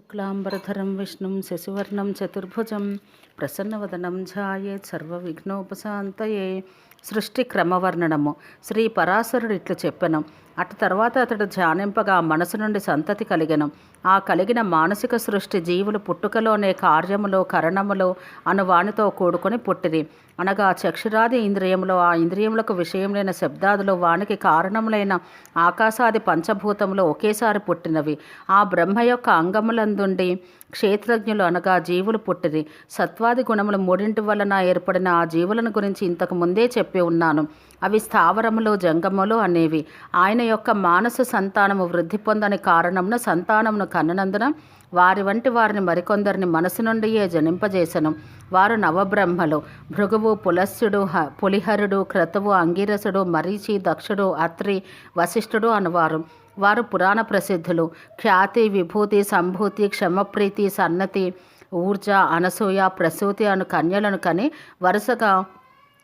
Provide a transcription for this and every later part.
శుక్లాంబరధరం విష్ణుం శశివర్ణం చతుర్భుజం ప్రసన్నవదనం ఝాయేత్ సర్వవిఘ్నోపశాంతయే సృష్టి క్రమవర్ణనము శ్రీ పరాశరుడు ఇట్లు చెప్పెను. అటు తర్వాత అతడు ధ్యానింపగా మనసు నుండి సంతతి కలిగెను. ఆ కలిగిన మానసిక సృష్టి జీవులు పుట్టుకలోనే కార్యములో కరణములో అనువానితో కూడుకొని పుట్టిరి. అనగా చక్షురాది ఇంద్రియములో ఆ ఇంద్రియములకు విషయములైన శబ్దాదులు వానికి కారణములైన ఆకాశాది పంచభూతములు ఒకేసారి పుట్టినవి. ఆ బ్రహ్మ యొక్క అంగములందుండి క్షేత్రజ్ఞులు అనగా జీవులు పుట్టిరి. సత్వాది గుణములు మూడింటి వలన ఏర్పడిన ఆ జీవులను గురించి ఇంతకు ముందే చెప్పి ఉన్నాను. అవి స్థావరములు జంగములు అనేవి. ఆయన యొక్క మానస సంతానము వృద్ధి పొందని కారణమున సంతానమును కన్ననందున వారి వంటి వారిని మరికొందరిని మనసు నుండియే జనింపజేసను. వారు నవబ్రహ్మలు. భృగువు పులస్యుడు హ పులిహరుడు క్రతువు అంగిరసుడు మరీచి దక్షుడు అత్రి వశిష్ఠుడు అనువారు. వారు పురాణ ప్రసిద్ధులు. ఖ్యాతి విభూతి సంభూతి క్షమప్రీతి సన్నతి ఊర్జ అనసూయ ప్రసూతి అను కన్యలను కని వరుసగా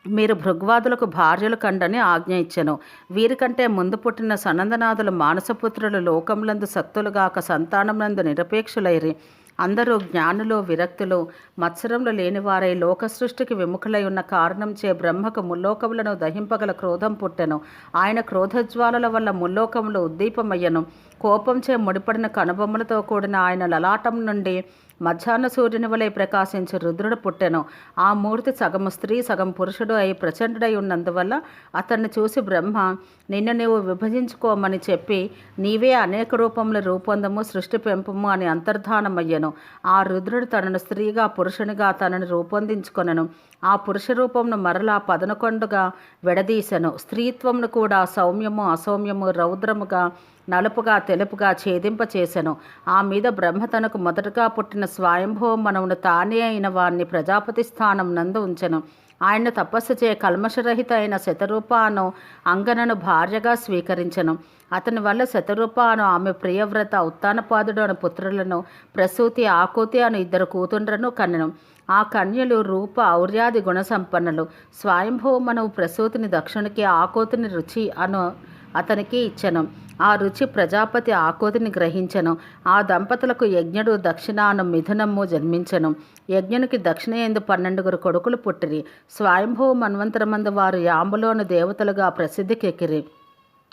మీరు భృగ్వాదులకు భార్యలు కండని ఆజ్ఞ ఇచ్చెను. వీరికంటే ముందు పుట్టిన సనందనాథులు మానసపుత్రులు లోకములందు సత్తులుగాక సంతానములందు నిరపేక్షులైరి. అందరూ జ్ఞానులు విరక్తులు మత్సరములు లేనివారై లోక సృష్టికి విముఖులై ఉన్న కారణం చే బ్రహ్మకు ముల్లోకములను దహింపగల క్రోధం పుట్టెను. ఆయన క్రోధజ్వాలల వల్ల ముల్లోకములు ఉద్దీపమయ్యను. కోపంచే ముడిపడిన కనుబొమ్మలతో కూడిన ఆయన లలాటం నుండి మధ్యాహ్న సూర్యుని వలె ప్రకాశించే రుద్రుడు పుట్టెను. ఆ మూర్తి సగము స్త్రీ సగం పురుషుడు అయి ప్రచండుడై ఉన్నందువల్ల అతన్ని చూసి బ్రహ్మ నిన్ను నీవు విభజించుకోమని చెప్పి నీవే అనేక రూపముల రూపొందము సృష్టి పెంపము అని అంతర్ధానమయ్యను. ఆ రుద్రుడు తనను స్త్రీగా పురుషునిగా తనను రూపొందించుకొనను. ఆ పురుష రూపమును మరలా పదనకొండుగా విడదీసెను. స్త్రీత్వమును కూడా సౌమ్యము అసౌమ్యము రౌద్రముగా నలుపుగా తెలుపుగా ఛేదింపచేసెను. ఆ మీద బ్రహ్మ తనకు మొదటగా పుట్టిన స్వయంభవ మనవును తానే అయిన వారిని ప్రజాపతి స్థానం నందు ఉంచను. ఆయన తపస్సు చే కల్మషరహిత అయిన శతరూపాను అంగనను భార్యగా స్వీకరించను. అతని వల్ల శతరూపాను ఆమె ప్రియవ్రత ఉత్తానపాదుడు అను పుత్రులను ప్రసూతి ఆకూతి అను ఇద్దరు కూతుండ్రను కన్నెను. ఆ కన్యలు రూప ఔర్యాది గుణసంపన్నులు. స్వయంభవమనవు ప్రసూతిని దక్షునికి ఆకూతిని రుచి అను అతనికి ఇచ్చెను. ఆ రుచి ప్రజాపతి ఆకోతిని గ్రహించెను. ఆ దంపతులకు యజ్ఞుడు దక్షిణాను మిథునము జన్మించెను. యజ్ఞునికి దక్షిణ ఎందు పన్నెండుగురు కొడుకులు పుట్టిరి. స్వయంభూ మన్వంతరమందు వారు యాంబులోని దేవతలుగా ప్రసిద్ధికెక్కిరి.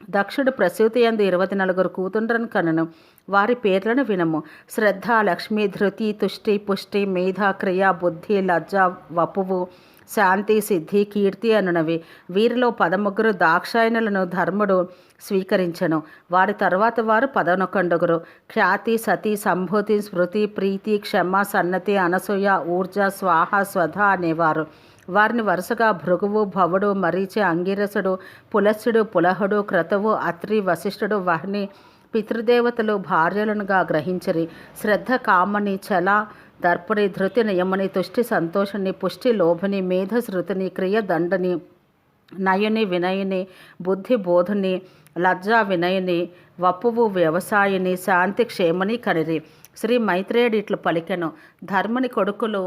దక్షుడు ప్రసూతి ఎందు ఇరవై నలుగురు కూతుండ్రను కనను. వారి పేర్లను వినము. శ్రద్ధ లక్ష్మి ధృతి తుష్టి పుష్టి మేధ క్రియ బుద్ధి లజ్జ వపువు శాంతి సిద్ధి కీర్తి అనునవి. వీరిలో పదముగ్గురు దాక్షాయనులను ధర్ముడు స్వీకరించను. వారి తర్వాత వారు పదనొకండుగురు. ఖ్యాతి సతి సంభూతి స్మృతి ప్రీతి క్షమ సన్నతి అనసూయ ఊర్జ స్వాహ స్వధ అనేవారు. వారిని వరుసగా భృగువు భవుడు మరీచి అంగిరసుడు పులస్సుడు పులహుడు క్రతువు అత్రి వశిష్ఠుడు వహ్ని పితృదేవతలు భార్యలనుగా గ్రహించరి. శ్రద్ధ కామని చల దర్పణి ధృతి నియమని తుష్టి సంతోషని పుష్టి లోభని మేధ శృతిని క్రియ దండని నయని వినయని బుద్ధి బోధుని లజ్జా వినయని వపువు వ్యవసాయిని శాంతి క్షేమని కనిరి. శ్రీ మైత్రేయుడు ఇట్లు పలికెను. ధర్మని కొడుకులు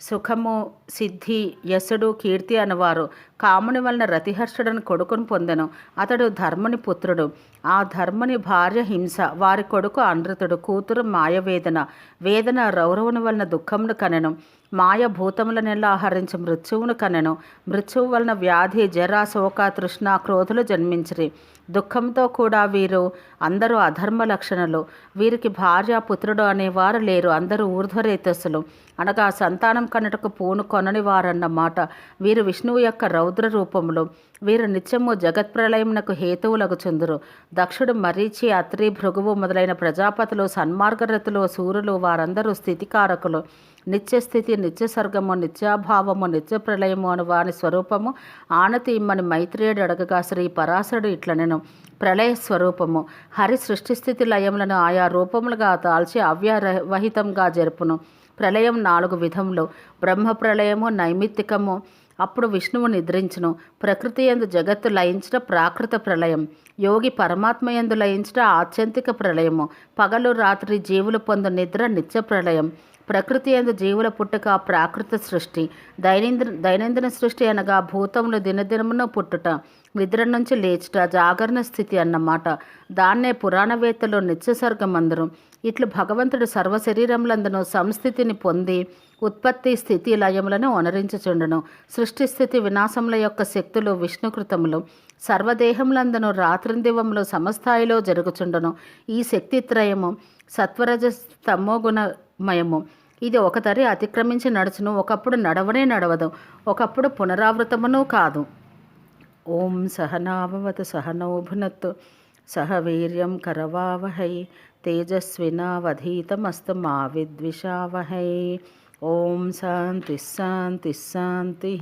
సుఖము సిద్ధి యశుడు కీర్తి అనవారు. కాముని వలన రతిహర్షుడని కొడుకును పొందెను. అతడు ధర్ముని పుత్రుడు. ఆ ధర్ముని భార్య హింస. వారి కొడుకు అనృతుడు. కూతురు మాయవేదన. వేదన రౌరవుని వలన దుఃఖమును కనెను. మాయ భూతములనిలా ఆహరించి మృత్యువును కనెను. మృత్యువు వలన వ్యాధి జరా శోక తృష్ణ క్రోధులు జన్మించిరి. దుఃఖంతో కూడా వీరు అందరూ అధర్మ లక్షణలు. వీరికి భార్య పుత్రుడు అనేవారు లేరు. అందరూ ఊర్ధ్వరేతస్సులు. అనగా సంతానం కన్నటకు పూను కొనని వారన్నమాట వీరు విష్ణువు యొక్క రౌద్ర రూపములు. వీరు నిత్యము జగత్ప్రలయమునకు హేతువులకు చెందురు దక్షుడు మరీచి అత్రి భృగువు మొదలైన ప్రజాపతులు సన్మార్గరతులు సూర్యులు వారందరూ స్థితికారకులు. నిత్యస్థితి నిత్య స్వర్గము నిత్యాభావము నిత్య ప్రళయము అని వాని స్వరూపము ఆనతి ఇమ్మని మైత్రేయుడు అడగగా శ్రీ పరాశరుడు ఇట్లనెను. ప్రళయ స్వరూపము. హరి సృష్టిస్థితి లయములను ఆయా రూపములుగా దాల్చి అవ్యవహితంగా జరుపును. ప్రళయం నాలుగు విధములు. బ్రహ్మ ప్రళయము నైమిత్తికము. అప్పుడు విష్ణువు నిద్రించును. ప్రకృతి ఎందు జగత్తు లయించిన ప్రాకృత ప్రళయం. యోగి పరమాత్మ ఎందు లయించిన ఆత్యంతిక ప్రళయము. పగలు రాత్రి జీవులు పొందు నిద్ర నిత్య ప్రళయం. ప్రకృతి ఎందు జీవుల పుట్టుక ప్రాకృత సృష్టి. దైనందిన దైనందిన సృష్టి అనగా భూతములు దినదినమున పుట్టుట. నిద్ర నుంచి లేచుట జాగరణ స్థితి అన్నమాట. దాన్నే పురాణవేత్తలు నిత్యసర్గమందరు. ఇట్లు భగవంతుడు సర్వ శరీరములందును సంస్థితిని పొంది ఉత్పత్తి స్థితి లయములను వనరించుచుండును. సృష్టి స్థితి వినాశముల యొక్క శక్తులు విష్ణుకృతములు. సర్వదేహములందును రాత్రిందివములు సమస్థాయిలో జరుగుచుండును. ఈ శక్తిత్రయము సత్వరజ తమోగుణమయము ఇది ఒక తరి అతిక్రమించి నడుచును ఒకప్పుడు నడవనే నడవదు ఒకప్పుడు పునరావృతమును కాదు. ఓం సహనావవత సహనౌ సహ వీర్యం కరవావహై తేజస్వినావధీతమస్తు మా విద్విషావహై ఓం శాంతి శాంతి శాంతి.